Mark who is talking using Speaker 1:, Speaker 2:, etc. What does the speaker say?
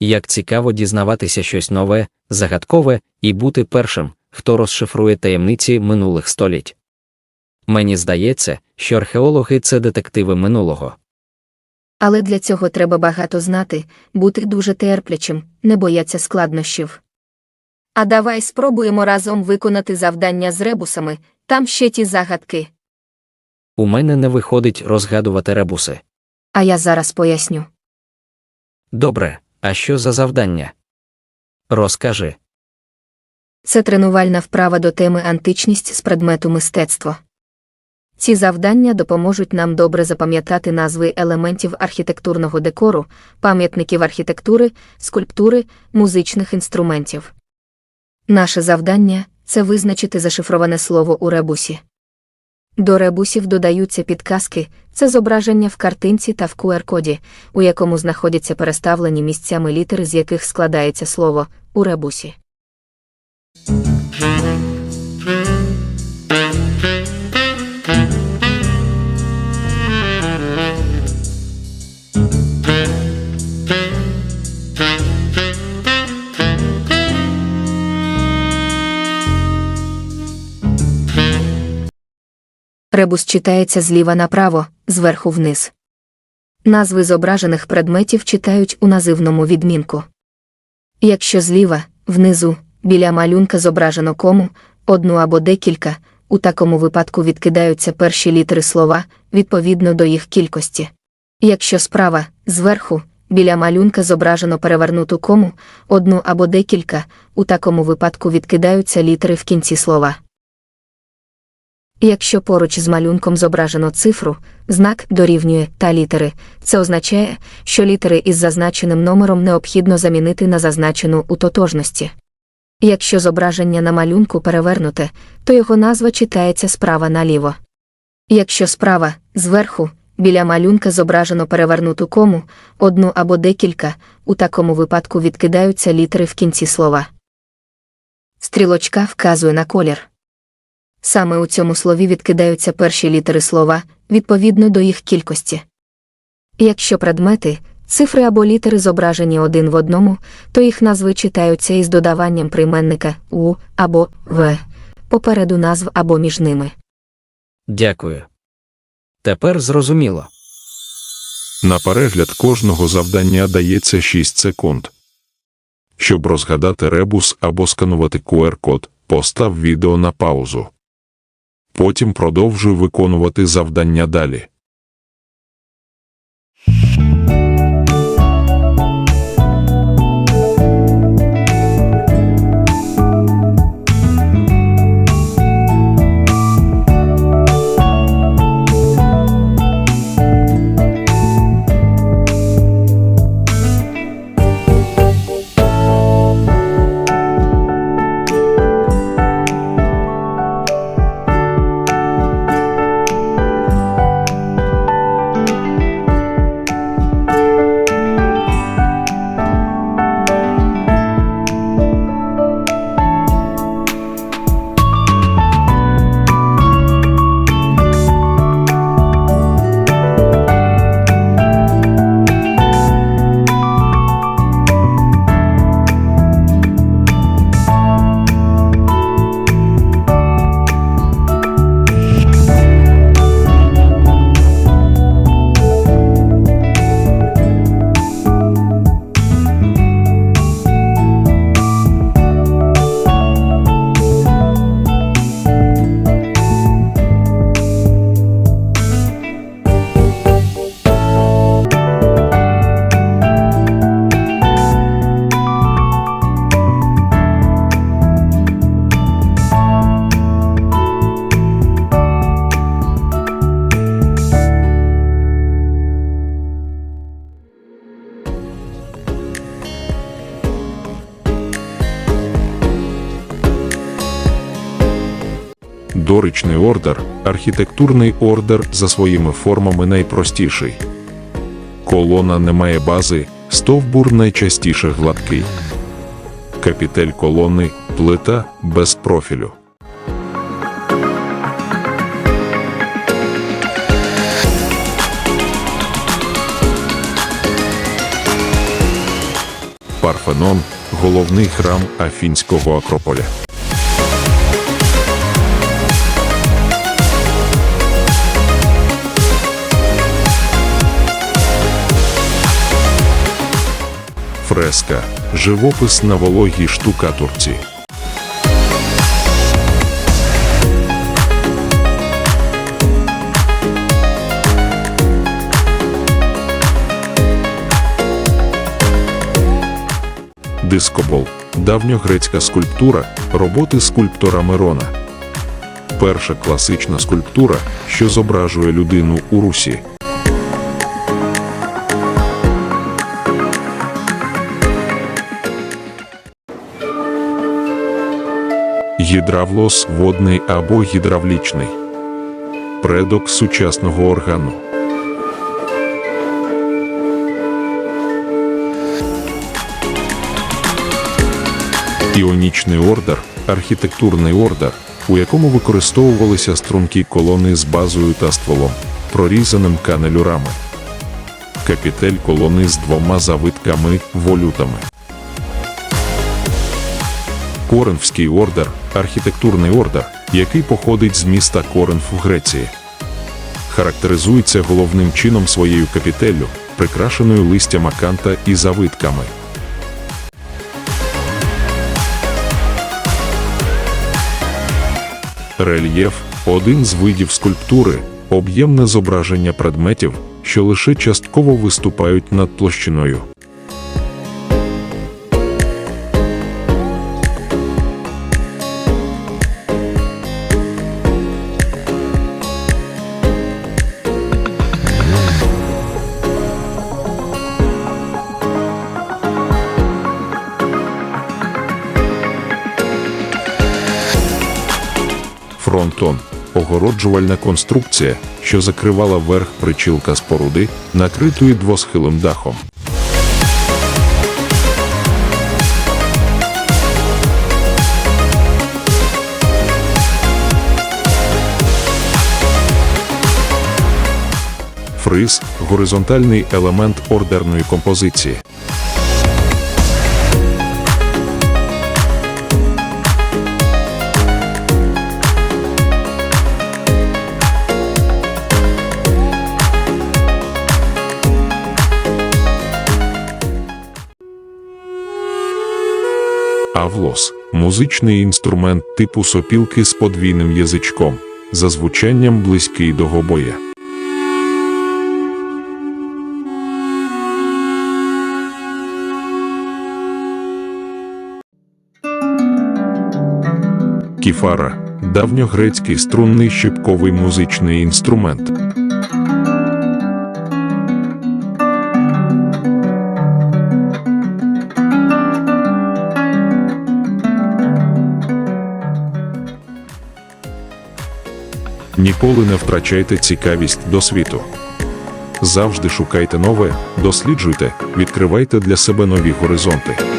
Speaker 1: Як цікаво дізнаватися щось нове, загадкове і бути першим, хто розшифрує таємниці минулих століть. Мені здається, що археологи це детективи минулого.
Speaker 2: Але для цього треба багато знати, бути дуже терплячим, не бояться складнощів. А давай спробуємо разом виконати завдання з ребусами, там ще ті загадки.
Speaker 1: У мене не виходить розгадувати ребуси.
Speaker 2: А я зараз поясню.
Speaker 1: Добре, а що за завдання? Розкажи.
Speaker 2: Це тренувальна вправа до теми античність з предмету мистецтво. Ці завдання допоможуть нам добре запам'ятати назви елементів архітектурного декору, пам'ятників архітектури, скульптури, музичних інструментів. Наше завдання це визначити зашифроване слово у ребусі. До ребусів додаються підказки, це зображення в картинці та в QR-коді, у якому знаходяться переставлені місцями літери, з яких складається слово у ребусі. Ребус читається зліва направо, зверху вниз. Назви зображених предметів читають у називному відмінку. Якщо зліва, внизу, біля малюнка зображено кому, одну або декілька, у такому випадку відкидаються перші літери слова відповідно до їх кількості. Якщо справа, зверху, біля малюнка зображено перевернуту кому, одну або декілька, у такому випадку відкидаються літери в кінці слова. Якщо поруч з малюнком зображено цифру, знак дорівнює та літери, це означає, що літери із зазначеним номером необхідно замінити на зазначену у тотожності. Якщо зображення на малюнку перевернуте, то його назва читається справа наліво. Якщо справа, зверху, біля малюнка зображено перевернуту кому, одну або декілька, у такому випадку відкидаються літери в кінці слова. Стрілочка вказує на колір. Саме у цьому слові відкидаються перші літери слова відповідно до їх кількості. Якщо предмети, цифри або літери зображені один в одному, то їх назви читаються із додаванням прийменника у або в попереду назв або між ними.
Speaker 1: Дякую. Тепер зрозуміло.
Speaker 3: На перегляд кожного завдання дається 6 секунд. Щоб розгадати ребус або сканувати QR-код, постав відео на паузу. Потім продовжуй виконувати завдання далі. Доричний ордер архітектурний ордер за своїми формами найпростіший. Колона не має бази, стовбур найчастіше гладкий. Капітель колони плита без профілю. Парфенон головний храм афінського акрополя. Фреска живопис на вологій штукатурці. Дискобол давньогрецька скульптура роботи скульптора Мирона. Перша класична скульптура, що зображує людину у русі. Гідравлос водний або гідравлічний. Предок сучасного органу. Іонічний ордер архітектурний ордер, у якому використовувалися стрункі колони з базою та стволом, прорізаним канелюрами. Капітель колони з двома завитками волютами. Коринфський ордер архітектурний ордер, який походить з міста Коринф в Греції. Характеризується головним чином своєю капітеллю, прикрашеною листям аканта і завитками. Рельєф один з видів скульптури, об'ємне зображення предметів, що лише частково виступають над площиною. Фронтон огороджувальна конструкція, що закривала верх причілка споруди, накритої двосхилим дахом. Фриз горизонтальний елемент ордерної композиції. Музичний інструмент типу сопілки з подвійним язичком, за звучанням близький до гобоя. Кіфара давньогрецький струнний щипковий музичний інструмент. Ніколи не втрачайте цікавість до світу. Завжди шукайте нове, досліджуйте, відкривайте для себе нові горизонти.